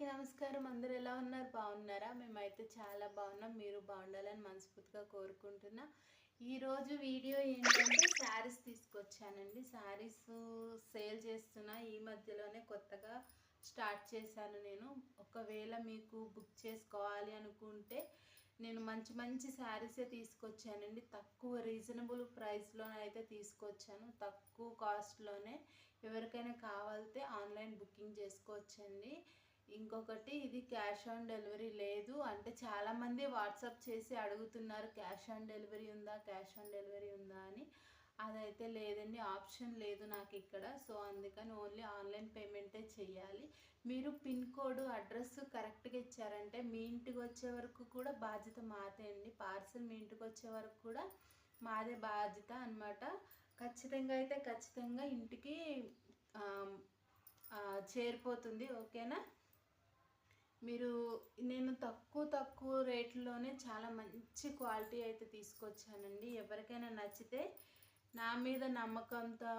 అందరికీ నమస్కారం. అందరు ఎలా ఉన్నారు? బాగున్నారా? మేమైతే చాలా బాగున్నాం. మీరు బాగుండాలని మనస్ఫూర్తిగా కోరుకుంటున్నా. ఈరోజు వీడియో ఏంటంటే శారీస్ తీసుకొచ్చానండి. శారీస్ సేల్ చేస్తున్నా. ఈ మధ్యలోనే కొత్తగా స్టార్ట్ చేశాను నేను. ఒకవేళ మీకు బుక్ చేసుకోవాలి అనుకుంటే నేను మంచి మంచి శారీసే తీసుకొచ్చానండి. తక్కువ రీజనబుల్ ప్రైస్లో అయితే తీసుకొచ్చాను. తక్కువ కాస్ట్లోనే ఎవరికైనా కావాలితే ఆన్లైన్ బుకింగ్ చేసుకోవచ్చండి. ఇంకొకటి ఇది క్యాష్ ఆన్ డెలివరీ లేదు. అంటే చాలామంది వాట్సాప్ చేసి అడుగుతున్నారు క్యాష్ ఆన్ డెలివరీ ఉందా? క్యాష్ ఆన్ డెలివరీ ఉందా? అని. అదైతే లేదండి ఆప్షన్ లేదు నాకు ఇక్కడ. సో అందుకని ఓన్లీ ఆన్లైన్ పేమెంటే చేయాలి మీరు పిన్ కోడ్ అడ్రస్ కరెక్ట్గా ఇచ్చారంటే మీ ఇంటికి వచ్చే వరకు కూడా బాధ్యత మాదే అండి. పార్సల్ మీ ఇంటికి వచ్చే వరకు కూడా మాదే బాధ్యత అనమాట ఖచ్చితంగా అయితే ఖచ్చితంగా ఇంటికి చేరిపోతుంది. ఓకేనా? మీరు నేను తక్కువ తక్కువ రేట్లోనే చాలా మంచి క్వాలిటీ అయితే తీసుకొచ్చానండి. ఎవరికైనా నచ్చితే నా మీద నమ్మకంతో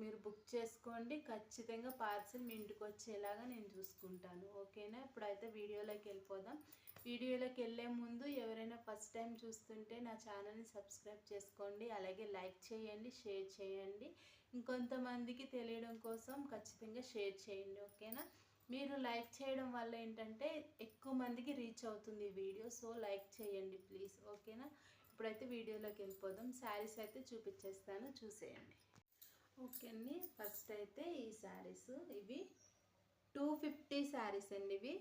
మీరు బుక్ చేసుకోండి. ఖచ్చితంగా పార్సిల్ మీ ఇంటికి వచ్చేలాగా నేను చూసుకుంటాను. ఓకేనా? ఇప్పుడైతే వీడియోలోకి వెళ్ళిపోదాం. వీడియోలోకి వెళ్ళే ముందు ఎవరైనా ఫస్ట్ టైం చూస్తుంటే నా ఛానల్ని సబ్స్క్రైబ్ చేసుకోండి. అలాగే లైక్ చేయండి షేర్ చేయండి. ఇంకొంతమందికి తెలియడం కోసం ఖచ్చితంగా షేర్ చేయండి. ఓకేనా? మీరు లైక్ చేయడం వల్ల ఏంటంటే ఎక్కువ మందికి రీచ్ అవుతుంది ఈ వీడియో. సో లైక్ చేయండి ప్లీజ్. ఓకేనా? ఇప్పుడైతే వీడియోలోకి వెళ్ళిపోదాం. శారీస్ అయితే చూపించేస్తాను. చూసేయండి. ఓకే అండి. ఫస్ట్ అయితే ఈ శారీస్. ఇవి టూ ఫిఫ్టీ శారీస్ అండి ఇవి.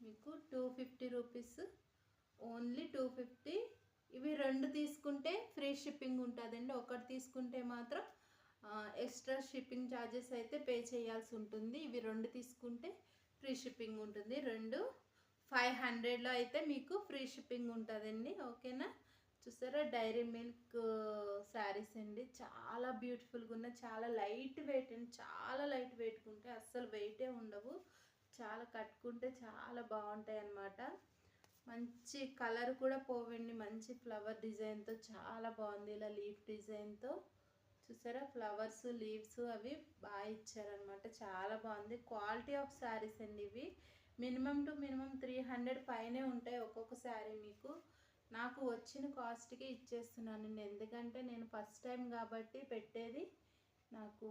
మీకు two fifty rupees. Only two fifty. ఇవి రెండు తీసుకుంటే ఫ్రీ షిప్పింగ్ ఉంటుందండి. ఒకటి తీసుకుంటే మాత్రం ఎక్స్ట్రా షిప్పింగ్ ఛార్జెస్ అయితే పే చేయాల్సి ఉంటుంది. ఇవి రెండు తీసుకుంటే ఫ్రీ షిప్పింగ్ ఉంటుంది. రెండు ఫైవ్ హండ్రెడ్లో అయితే మీకు ఫ్రీ షిప్పింగ్ ఉంటుందండి. ఓకేనా? చూసారా? డైరీ మిల్క్ శారీస్ అండి. చాలా బ్యూటిఫుల్గా ఉన్నాయి. చాలా లైట్ వెయిట్ అండి. చాలా లైట్ వెయిట్కుంటే ఉంటాయి. అస్సలు వెయిటే ఉండవు. చాలా కట్టుకుంటే చాలా బాగుంటాయి అన్నమాట. మంచి కలర్ కూడా పోవండి. మంచి ఫ్లవర్ డిజైన్తో చాలా బాగుంది. ఇలా లీఫ్ డిజైన్తో. చూసారా? ఫ్లవర్స్ లీవ్స్ అవి బాగా ఇచ్చారనమాట. చాలా బాగుంది. క్వాలిటీ ఆఫ్ శారీస్ అండి ఇవి. Minimum to minimum three hundred పైనే ఉంటాయి ఒక్కొక్క శారీ మీకు. నాకు వచ్చిన కాస్ట్కి ఇచ్చేస్తున్నాను ఎందుకంటే నేను ఫస్ట్ టైం కాబట్టి పెట్టేది నాకు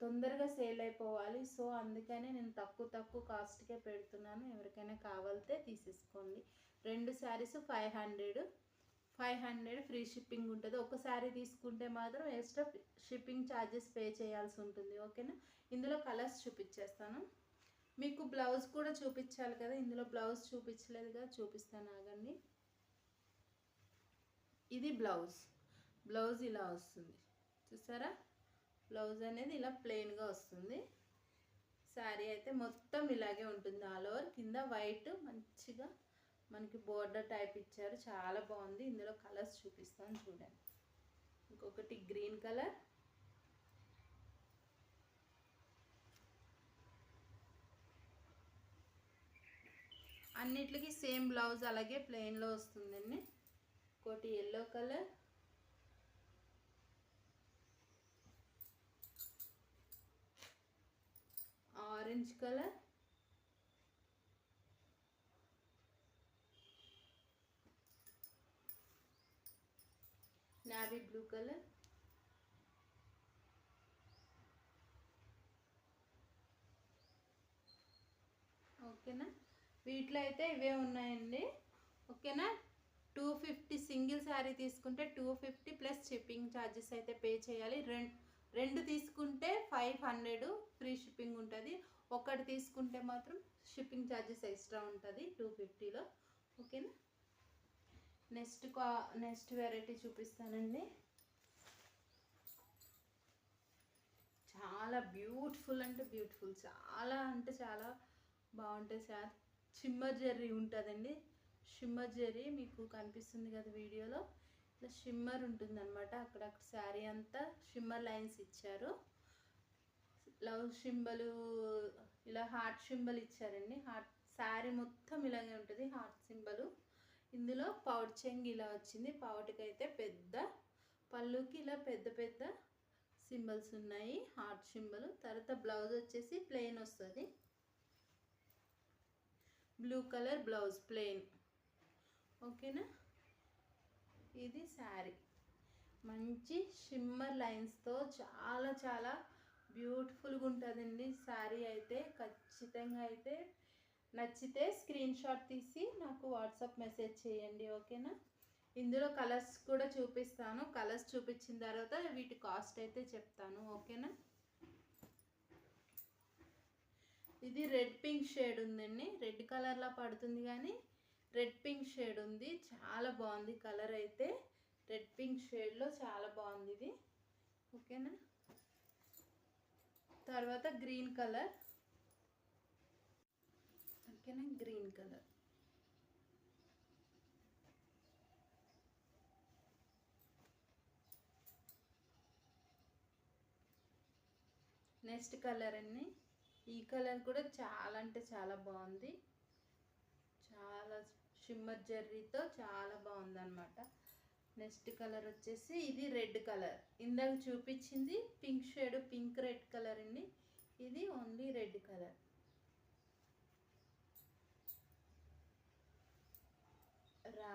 తొందరగా సేల్ అయిపోవాలి. సో అందుకనే నేను తక్కువ తక్కువ కాస్ట్కే పెడుతున్నాను. ఎవరికైనా కావాలితే తీసేసుకోండి. రెండు saris five hundred. Five hundred free shipping ఉంటుంది. ఒక శారీ తీసుకుంటే మాత్రం ఎక్స్ట్రా షిప్పింగ్ ఛార్జెస్ పే చేయాల్సి ఉంటుంది. ఓకేనా? ఇందులో కలర్స్ చూపించేస్తాను మీకు బ్లౌజ్ కూడా చూపించాలి కదా? ఇందులో బ్లౌజ్ చూపించలేదు కదా? చూపిస్తాను ఆగండి. ఇది బ్లౌజ్. బ్లౌజ్ ఇలా వస్తుంది. చూసారా? బ్లౌజ్ అనేది ఇలా ప్లెయిన్గా వస్తుంది. శారీ అయితే మొత్తం ఇలాగే ఉంటుంది. ఆల్ ఓవర్ కింద వైట్ మంచిగా మనకి బోర్డర్ టైప్ ఇచ్చారు. చాలా బాగుంది. ఇందులో కలర్స్ చూపిస్తాను చూడండి. ఇంకొకటి గ్రీన్ కలర్. అన్నిటికి సేమ్ బ్లౌజ్ అలాగే ప్లెయిన్లో వస్తుందండి. ఇంకోటి yellow colour. Orange colour. Navy blue colour ఓకేనా వీటిలో అయితే ఇవే ఉన్నాయండి. ఓకేనా టూ ఫిఫ్టీ సింగిల్ శారీ తీసుకుంటే two fifty plus shipping charges అయితే పే చేయాలి. రెండు రెండు తీసుకుంటే ఫైవ్ హండ్రెడ్ ఫ్రీ షిప్పింగ్ ఉంటుంది. ఒకటి తీసుకుంటే మాత్రం షిప్పింగ్ ఛార్జెస్ ఎక్స్ట్రా ఉంటుంది టూ ఫిఫ్టీలో ఓకేనా నెక్స్ట్ కా నెక్స్ట్ వెరైటీ చూపిస్తానండి. చాలా బ్యూటిఫుల్ అంటే బ్యూటిఫుల్. చాలా అంటే చాలా బాగుంటుంది సార్. షిమ్మర్ జెర్రీ ఉంటుందండి. షిమ్మర్ జెర్రీ మీకు కనిపిస్తుంది కదా వీడియోలో. ఇట్లా షిమ్మర్ ఉంటుంది అనమాట అక్కడక్కడ శారీ అంతా షిమ్మర్ లైన్స్ ఇచ్చారు. లవ్ షింబలు ఇలా హార్ట్ సింబల్ ఇచ్చారండి. హార్ట్ శారీ మొత్తం ఇలాగే ఉంటుంది. Heart symbol. ఇందులో పౌడ్ చెంగ్ ఇలా వచ్చింది. పౌడ్కి అయితే పెద్ద పళ్ళుకి ఇలా పెద్ద పెద్ద సింబల్స్ ఉన్నాయి. Heart symbol. తర్వాత బ్లౌజ్ వచ్చేసి ప్లెయిన్ వస్తుంది. Blue colour blouse plain. ఓకేనా? ఇది శారీ. మంచి షిమ్మర్ లైన్స్తో చాలా చాలా బ్యూటిఫుల్గా ఉంటుందండి. శారీ అయితే ఖచ్చితంగా అయితే నచ్చితే స్క్రీన్ షాట్ తీసి నాకు వాట్సాప్ మెసేజ్ చేయండి ఓకేనా? ఇందులో కలర్స్ కూడా చూపిస్తాను. కలర్స్ చూపించిన తర్వాత వీటి కాస్ట్ అయితే చెప్తాను ఓకేనా? ఇది రెడ్ పింక్ షేడ్ ఉందండి. రెడ్ కలర్లా పడుతుంది కానీ రెడ్ పింక్ షేడ్ ఉంది. చాలా బాగుంది కలర్ అయితే. రెడ్ పింక్ షేడ్లో చాలా బాగుంది ఇది ఓకేనా? తర్వాత గ్రీన్ కలర్ ఓకేనా గ్రీన్ కలర్. నెక్స్ట్ కలర్ అండి. ఈ కలర్ కూడా చాలా అంటే చాలా బాగుంది. చాలా షిమ్మర్ జర్రీతో చాలా బాగుంది అనమాట నెక్స్ట్ కలర్ వచ్చేసి ఇది రెడ్ కలర్. ఇందాక చూపించింది pink shade pink red colour అండి. ఇది only red colour.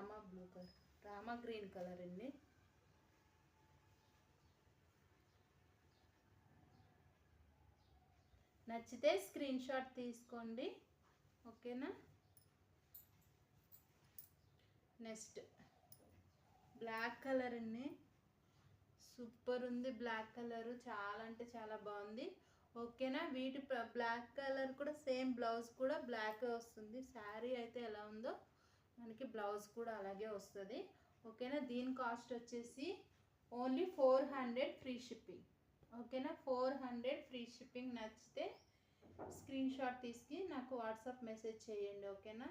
Rama blue colour. Rama green colour అండి. నచ్చితే స్క్రీన్ షాట్ తీసుకోండి. ఓకేనా? నెక్స్ట్. బ్లాక్ కలర్ అండి. సూపర్ ఉంది బ్లాక్ కలర్. చాలా అంటే చాలా బాగుంది. ఓకేనా? వీటి బ్లాక్ కలర్ కూడా సేమ్ బ్లౌజ్ కూడా బ్లాక్ వస్తుంది. శారీ అయితే ఎలా ఉందో మనకి బ్లౌజ్ కూడా అలాగే వస్తుంది. ఓకేనా? దీని కాస్ట్ వచ్చేసి only four hundred free shipping. ఓకేనా? ఫోర్ హండ్రెడ్ ఫ్రీ షిప్పింగ్ నచ్చితే స్క్రీన్ షాట్ తీసి నాకు వాట్సాప్ మెసేజ్ చేయండి ఓకేనా?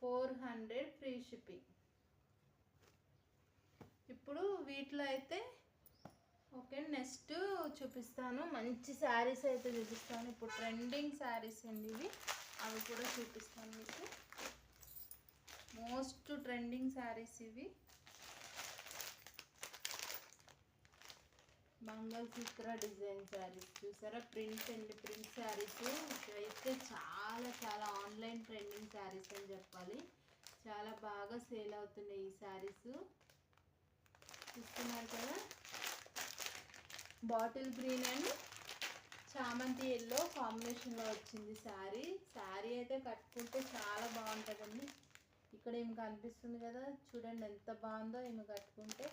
Four hundred free shipping. ఇప్పుడు వీటిలో అయితే ఓకే నెక్స్ట్ చూపిస్తాను. మంచి శారీస్ అయితే చూపిస్తాను. ఇప్పుడు ట్రెండింగ్ శారీస్ అండి ఇవి. అవి కూడా చూపిస్తాను మీకు. మోస్ట్ ట్రెండింగ్ శారీస్ ఇవి. మంగళసూత్ర డిజైన్ శారీస్ చూసారా? ప్రింట్ అండి ప్రింట్ శారీస్. అయితే చాలా చాలా ఆన్లైన్ ట్రెండింగ్ శారీస్ అని చెప్పాలి. చాలా బాగా సేల్ అవుతున్నాయి ఈ శారీస్. చూస్తున్నారు కదా? బాటిల్ గ్రీన్ అండ్ చామంతి ఎల్లో కాంబినేషన్లో వచ్చింది శారీ. శారీ అయితే కట్టుకుంటే చాలా బాగుంటుందండి. ఇక్కడ ఏమి కనిపిస్తుంది కదా? చూడండి ఎంత బాగుందో ఏమి కట్టుకుంటే.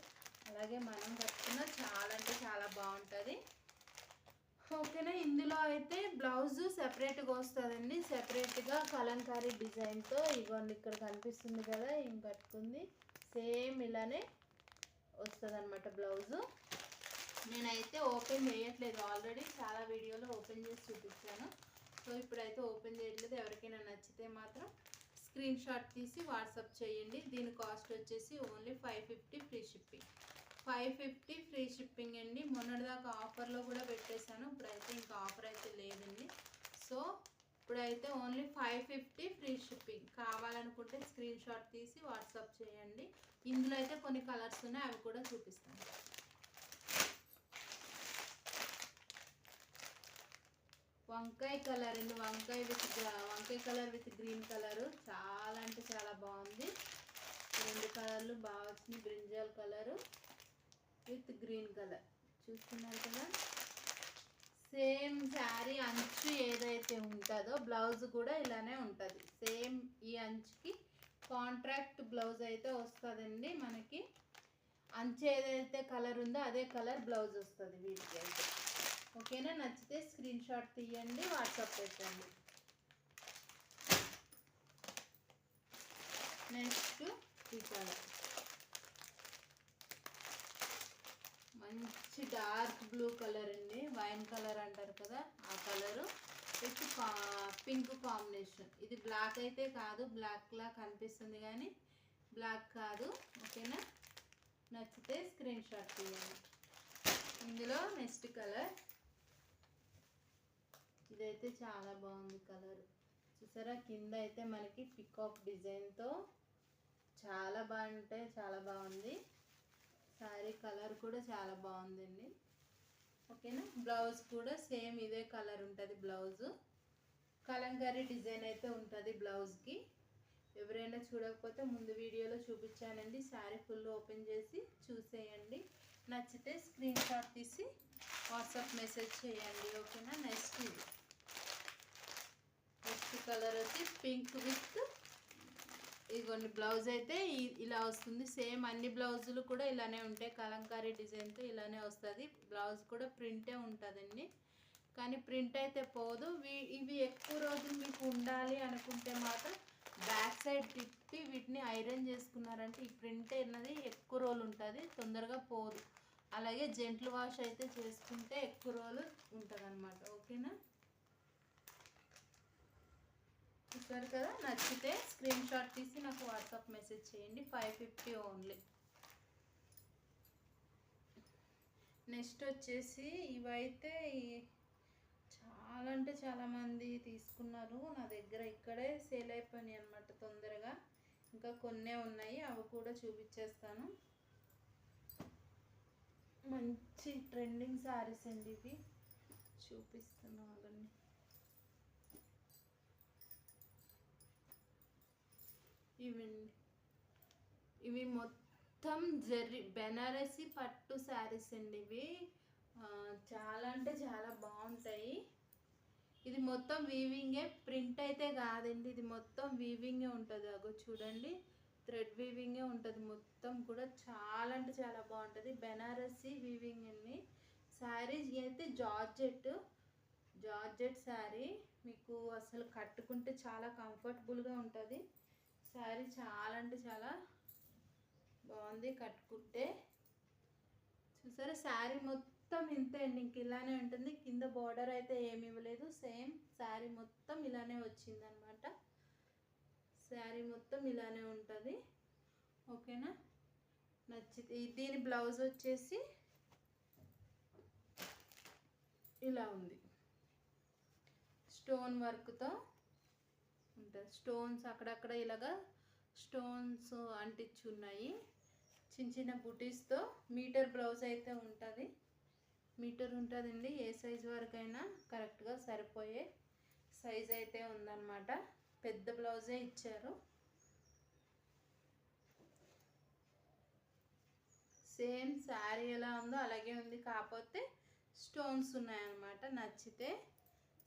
అలాగే మనం కట్టుకున్న చాలా అంటే చాలా బాగుంటుంది. ఓకేనా? ఇందులో అయితే బ్లౌజ్ సెపరేట్గా వస్తుందండి. సెపరేట్గా కలంకారీ డిజైన్తో ఇగోండి ఇక్కడ కనిపిస్తుంది కదా ఏం కట్టుకుంది. సేమ్ ఇలానే వస్తుంది అనమాట బ్లౌజు. నేనైతే ఓపెన్ చేయట్లేదు. ఆల్రెడీ చాలా వీడియోలో ఓపెన్ చేసి చూపించాను. సో ఇప్పుడైతే ఓపెన్ చేయట్లేదు. ఎవరికైనా నచ్చితే మాత్రం స్క్రీన్ షాట్ తీసి వాట్సాప్ చేయండి. దీని కాస్ట్ వచ్చేసి only five fifty free shipping. Five fifty free shipping అండి. మొన్నటిదాకా ఆఫర్లో కూడా పెట్టేశాను. ఇప్పుడైతే ఇంకా ఆఫర్ అయితే లేదండి. సో ఇప్పుడైతే only five fifty free shipping. కావాలనుకుంటే స్క్రీన్ షాట్ తీసి వాట్సాప్ చేయండి. ఇందులో అయితే కొన్ని కలర్స్ ఉన్నాయి. అవి కూడా చూపిస్తాను. వంకాయ కలర్ అండి. వంకాయ విత్ వంకాయ కలర్ విత్ గ్రీన్ కలర్. చాలా అంటే చాలా బాగుంది. రెండు కలర్లు బాగా వచ్చింది. Brinjal colour with green colour. చూస్తున్నారు కదా? సేమ్ శారీ అంచు ఏదైతే ఉంటుందో బ్లౌజ్ కూడా ఇలానే ఉంటుంది. సేమ్ ఈ అంచుకి కాంట్రాక్ట్ బ్లౌజ్ అయితే వస్తుందండి మనకి. అంచు ఏదైతే కలర్ ఉందో అదే కలర్ బ్లౌజ్ వస్తుంది వీటికి అయితే. స్క్రీన్ షాట్ తీయండి వాట్సాప్ పెట్టండి. నెక్స్ట్ ఈ మంచి డార్క్ బ్లూ కలర్ అండి వైన్ కలర్ అంటారు కదా ఆ కలరు. With pink combination. ఇది బ్లాక్ అయితే కాదు బ్లాక్లా కనిపిస్తుంది కానీ బ్లాక్ కాదు ఓకేనా? నచ్చితే స్క్రీన్ షాట్ తీయండి. ఇందులో నెక్స్ట్ కలర్. ఇదైతే చాలా బాగుంది కలర్. చూసారా? కింద అయితే మనకి పికాక్ డిజైన్తో చాలా బాగుంటే చాలా బాగుంది. శారీ కలర్ కూడా చాలా బాగుందండి. ఓకేనా? బ్లౌజ్ కూడా సేమ్ ఇదే కలర్ ఉంటుంది బ్లౌజు. కలంకారీ డిజైన్ అయితే ఉంటుంది బ్లౌజ్కి. ఎవరైనా చూడకపోతే ముందు వీడియోలో చూపించానండి. శారీ ఫుల్ ఓపెన్ చేసి చూసేయండి. నచ్చితే స్క్రీన్ షాట్ తీసి వాట్సాప్ మెసేజ్ చేయండి. ఓకేనా? నెక్స్ట్ ఇది. నెక్స్ట్ కలర్ వచ్చి పింక్ విత్ ఇదిగోండి బ్లౌజ్ అయితే ఇలా వస్తుంది. సేమ్ అన్ని బ్లౌజులు కూడా ఇలానే ఉంటాయి. కలంకారీ డిజైన్తో ఇలానే వస్తుంది. బ్లౌజ్ కూడా ప్రింటే ఉంటుందండి. కానీ ప్రింట్ అయితే పోదు. వీ- ఇవి ఎక్కువ రోజులు మీకు ఉండాలి అనుకుంటే మాత్రం బ్యాక్ సైడ్ తిప్పి వీటిని ఐరన్ చేసుకున్నారంటే ఈ ప్రింట్ అన్నది ఎక్కువ రోజులు ఉంటుంది. తొందరగా పోదు. అలాగే జెంట్లు వాష్ అయితే చేసుకుంటే ఎక్కువ రోజులు ఉంటుంది ఓకేనా? చూసారు కదా నచ్చితే స్క్రీన్ షాట్ తీసి నాకు వాట్సాప్ మెసేజ్ చేయండి. ఫైవ్ ఫిఫ్టీ ఓన్లీ నెక్స్ట్ వచ్చేసి ఇవైతే చాలా అంటే చాలామంది తీసుకున్నారు. నా దగ్గర ఇక్కడే సేల్ అయిపోయినాయి అనమాట తొందరగా. ఇంకా కొన్నే ఉన్నాయి అవి కూడా చూపించేస్తాను. మంచి ట్రెండింగ్ శారీస్ అండి ఇవి. చూపిస్తున్నాను అవన్నీ ఇవండి ఇవి మొత్తం జర్రి బెనారసి పట్టు శారీస్ అండి ఇవి. చాలా అంటే చాలా బాగుంటాయి. ఇది మొత్తం వీవింగే ప్రింట్ అయితే కాదండి. ఇది మొత్తం వీవింగే ఉంటుంది. అగో చూడండి. థ్రెడ్ వీవింగే ఉంటుంది మొత్తం కూడా. చాలా అంటే చాలా బాగుంటుంది. బెనారసి వీవింగ్ అండి. శారీ అయితే జార్జెట్. జార్జెట్ శారీ. మీకు అసలు కట్టుకుంటే చాలా కంఫర్టబుల్గా ఉంటుంది. శారీ చాలా అంటే చాలా బాగుంది కట్టుకుంటే. చూసారా? శారీ మొత్తం ఇంతే అండి. ఇంక ఇలానే ఉంటుంది. కింద బార్డర్ అయితే ఏమి ఇవ్వలేదు. సేమ్ శారీ మొత్తం ఇలానే వచ్చిందనమాట. శారీ మొత్తం ఇలానే ఉంటుంది. ఓకేనా? నచ్చితే దీని బ్లౌజ్ వచ్చేసి ఇలా ఉంది. స్టోన్ వర్క్తో ఉంటుంది స్టోన్స్ అక్కడక్కడ ఇలాగా స్టోన్స్ అంటించి ఉన్నాయి చిన్న చిన్న బుటీస్తో మీటర్ బ్లౌజ్ అయితే ఉంటుంది. మీటర్ ఉంటుందండి. ఏ సైజ్ వరకైనా కరెక్ట్గా సరిపోయే సైజ్ అయితే ఉందన్నమాట. పెద్ద బ్లౌజే ఇచ్చారు. సేమ్ శారీ ఎలా ఉందో అలాగే ఉంది. కాకపోతే స్టోన్స్ ఉన్నాయన్నమాట. నచ్చితే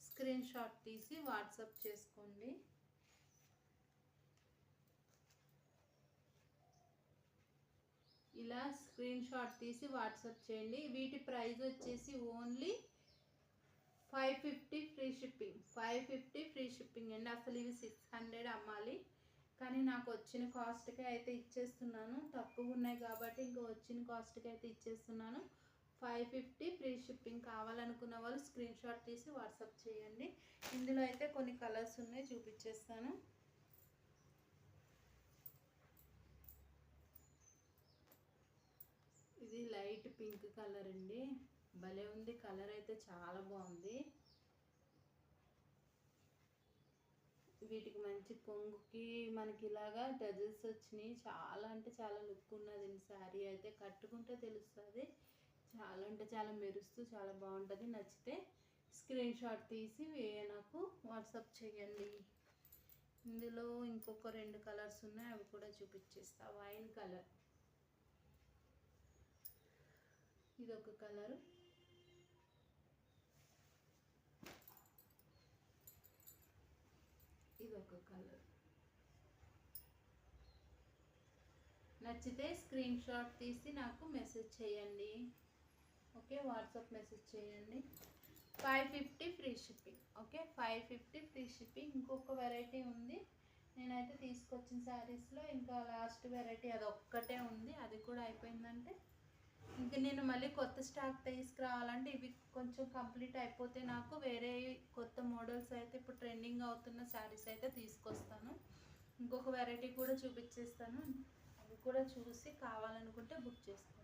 స్క్రీన్ షాట్ తీసి వాట్సాప్ చేసుకోండి. ఇలా స్క్రీన్ షాట్ తీసి వాట్సాప్ చేయండి. వీటి ప్రైస్ వచ్చేసి only five fifty free shipping five fifty free shipping అండి. అసలు ఇవి సిక్స్ హండ్రెడ్ అమ్మాలి. కానీ నాకు వచ్చిన కాస్ట్కి అయితే ఇచ్చేస్తున్నాను. తక్కువ ఉన్నాయి కాబట్టి ఇంకా వచ్చిన కాస్ట్కి అయితే ఇచ్చేస్తున్నాను. ఫైవ్ ఫిఫ్టీ ఫ్రీ షిప్పింగ్ కావాలనుకున్న వాళ్ళు స్క్రీన్ షాట్ తీసి వాట్సాప్ చేయండి. ఇందులో అయితే కొన్ని కలర్స్ ఉన్నాయి. చూపించేస్తాను. ఇది లైట్ పింక్ కలర్ అండి. భలే ఉంది. కలర్ అయితే చాలా బాగుంది. వీటికి మంచి కొంగుకి మనకి ఇలాగా డజల్స్ వచ్చినాయి. చాలా అంటే చాలా లుక్ ఉన్నది శారీ అయితే. కట్టుకుంటే తెలుస్తుంది. చాలా అంటే చాలా మెరుస్తూ చాలా బాగుంటుంది. నచ్చితే స్క్రీన్ షాట్ తీసి నాకు వాట్సాప్ చేయండి. ఇందులో ఇంకొక రెండు కలర్స్ ఉన్నాయి. అవి కూడా చూపించేస్తా. Wine colour. ఇది ఒక కలరు. ఇది ఒక కలర్. నచ్చితే స్క్రీన్ షాట్ తీసి నాకు మెసేజ్ చేయండి. ఓకే వాట్సాప్ మెసేజ్ చేయండి. Five fifty free shipping okay? Five fifty free shipping ఇంకొక వెరైటీ ఉంది. నేనైతే తీసుకొచ్చిన శారీస్లో ఇంకా లాస్ట్ వెరైటీ అది ఒక్కటే ఉంది. అది కూడా అయిపోయిందంటే ఇంకా నేను మళ్ళీ కొత్త స్టాక్ తీసుకురావాలంటే ఇవి కొంచెం కంప్లీట్ అయిపోతే నాకు వేరే కొత్త మోడల్స్ అయితే ఇప్పుడు ట్రెండింగ్ అవుతున్న శారీస్ అయితే తీసుకొస్తాను. ఇంకొక వెరైటీ కూడా చూపించేస్తాను. అవి కూడా చూసి కావాలనుకుంటే బుక్ చేస్తాను.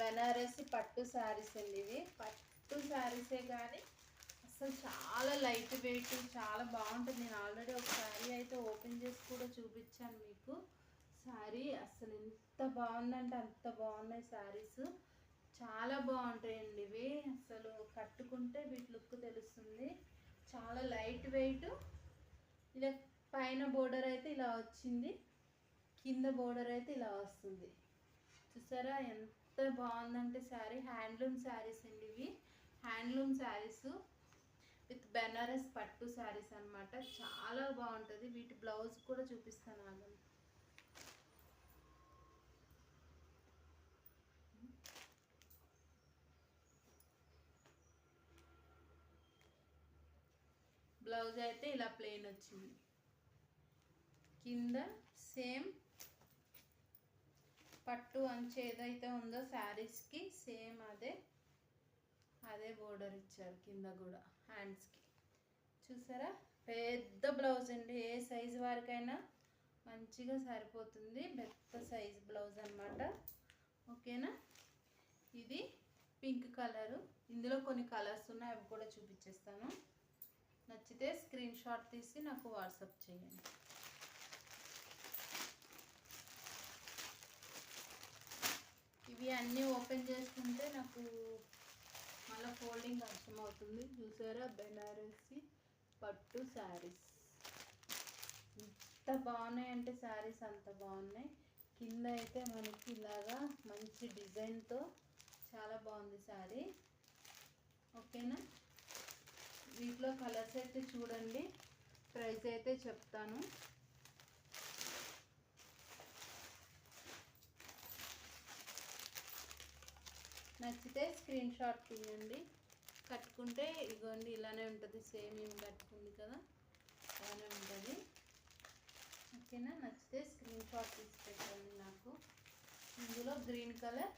బనారసి పట్టు శారీస్ అండి ఇవి. పట్టు శారీసే కానీ అసలు చాలా లైట్ వెయిట్ చాలా బాగుంటుంది. నేను ఆల్రెడీ ఒక శారీ అయితే ఓపెన్ చేసి కూడా చూపించాను మీకు. శారీ అసలు ఎంత బాగుందంటే అంత బాగున్నాయి శారీస్. చాలా బాగుంటాయండి ఇవి. అసలు కట్టుకుంటే వీటి లుక్ తెలుస్తుంది. చాలా లైట్ వెయిట్. ఇలా పైన బోర్డర్ అయితే ఇలా వచ్చింది. కింద బోర్డర్ అయితే ఇలా వస్తుంది. చూసారా ఎంత బాగుందంటే శారీ. హ్యాండ్లూమ్ శారీస్ అండి ఇవి. హ్యాండ్లూమ్ శారీస్ విత్ బెనారస్ పట్టు శారీస్ అన్నమాట. చాలా బాగుంటుంది. వీటి బ్లౌజ్ కూడా చూపిస్తాను ఆగండి బ్లౌజ్ అయితే ఇలా ప్లెయిన్ వచ్చింది. కింద సేమ్ పట్టు అంచు ఏదైతే ఉందో శారీస్కి సేమ్ అదే అదే బోర్డర్ ఇచ్చారు కింద కూడా హ్యాండ్స్కి. చూసారా? పెద్ద బ్లౌజ్ అండి. ఏ సైజు వారికైనా మంచిగా సరిపోతుంది. పెద్ద సైజ్ బ్లౌజ్ అన్నమాట. ఓకేనా? ఇది పింక్ కలరు. ఇందులో కొన్ని కలర్స్ ఉన్నాయి. అవి కూడా చూపించేస్తాను. నచ్చితే స్క్రీన్ షాట్ తీసి నాకు వాట్సాప్ చేయండి ఇవి అన్నీ ఓపెన్ చేసుకుంటే నాకు మళ్ళీ ఫోల్డింగ్ అర్థమవుతుంది. చూసారా? బెనారసి పట్టు శారీస్. ఎంత బాగున్నాయి అంటే శారీస్ అంత బాగున్నాయి. కింద అయితే మనకి ఇలాగా మంచి డిజైన్తో చాలా బాగుంది శారీ. ఓకేనా? వీటిలో కలర్స్ అయితే చూడండి. ప్రైస్ అయితే చెప్తాను. నచ్చితే స్క్రీన్ షాట్ తీయండి. కట్టుకుంటే ఇగోండి ఇలానే ఉంటుంది సేమ్ ఏం కట్టుకుంది కదా అలానే ఉంటుంది. ఓకేనా? నచ్చితే స్క్రీన్ షాట్ తీసి పెట్టండి నాకు. ఇందులో గ్రీన్ కలర్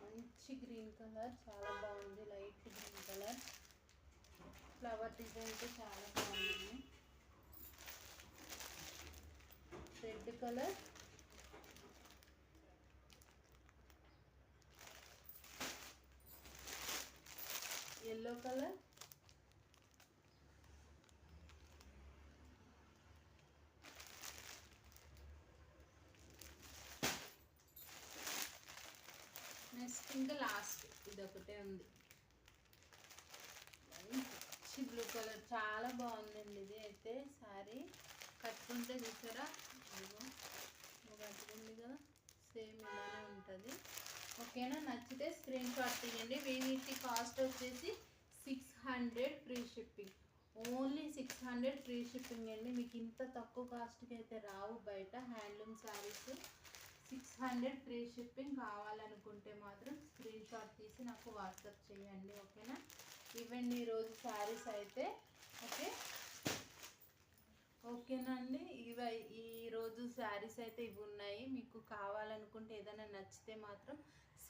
మంచి గ్రీన్ కలర్ చాలా బాగుంది light green colour. Flower design అయితే చాలా బాగుంది. Red colour yellow colour next ఇంకా లాస్ట్ ఇది ఒకటే ఉంది. మంచి బ్లూ కలర్ చాలా బాగుందండి ఇది అయితే. శారీ కట్టుకుంటే చూసారా? ఇదిగో కట్టుకుంది కదా. సేమ్ ఇలానే ఉంటుంది. ఓకేనా? నచ్చితే స్క్రీన్ షాట్ తీయండి. వీటి కాస్ట్ వచ్చేసి six hundred free shipping only six hundred free shipping అండి. మీకు ఇంత తక్కువ కాస్ట్కి అయితే రావు బయట handloom saris six hundred free shipping కావాలనుకుంటే మాత్రం స్క్రీన్ షాట్ తీసి నాకు వాట్సాప్ చేయండి. ఓకేనా? ఇవన్నీ ఈరోజు శారీస్ అయితే ఓకే? ఓకేనండి ఇవి ఈరోజు శారీస్ అయితే ఇవి ఉన్నాయి. మీకు కావాలనుకుంటే ఏదైనా నచ్చితే మాత్రం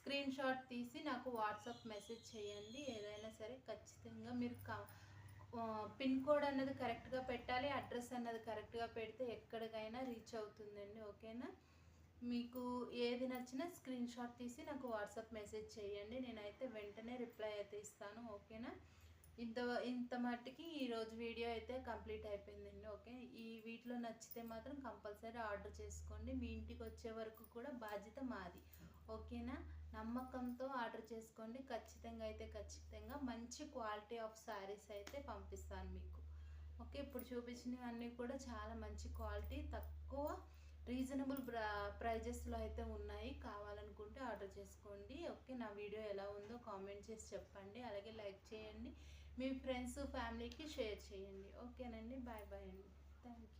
స్క్రీన్ షాట్ తీసి నాకు వాట్సాప్ మెసేజ్ చేయండి ఏదైనా సరే ఖచ్చితంగా మీరు పిన్ కోడ్ అన్నది కరెక్ట్గా పెట్టాలి అడ్రస్ అన్నది కరెక్ట్గా పెడితే ఎక్కడికైనా రీచ్ అవుతుందండి ఓకేనా? మీకు ఏది నచ్చినా స్క్రీన్ షాట్ తీసి నాకు వాట్సాప్ మెసేజ్ చేయండి నేనైతే వెంటనే రిప్లై అయితే ఇస్తాను ఓకేనా? ఇంత ఇంత మట్టుకి ఈరోజు వీడియో అయితే కంప్లీట్ అయిపోయిందండి ఓకే? ఈ వీటిలో నచ్చితే మాత్రం కంపల్సరీ ఆర్డర్ చేసుకోండి మీ ఇంటికి వచ్చే వరకు కూడా బాధ్యత మాది ఓకేనా? నమ్మకంతో ఆర్డర్ చేసుకోండి. ఖచ్చితంగా అయితే ఖచ్చితంగా మంచి క్వాలిటీ ఆఫ్ శారీస్ అయితే పంపిస్తాను మీకు. ఓకే ఇప్పుడు చూపించినవన్నీ కూడా చాలా మంచి క్వాలిటీ తక్కువ రీజనబుల్ ప్రైజెస్లో అయితే ఉన్నాయి. కావాలనుకుంటే ఆర్డర్ చేసుకోండి. ఓకే నా వీడియో ఎలా ఉందో కామెంట్ చేసి చెప్పండి. అలాగే లైక్ చేయండి. మీ ఫ్రెండ్స్ ఫ్యామిలీకి షేర్ చేయండి. ఓకేనండి బాయ్ బాయ్ అండి. Thank you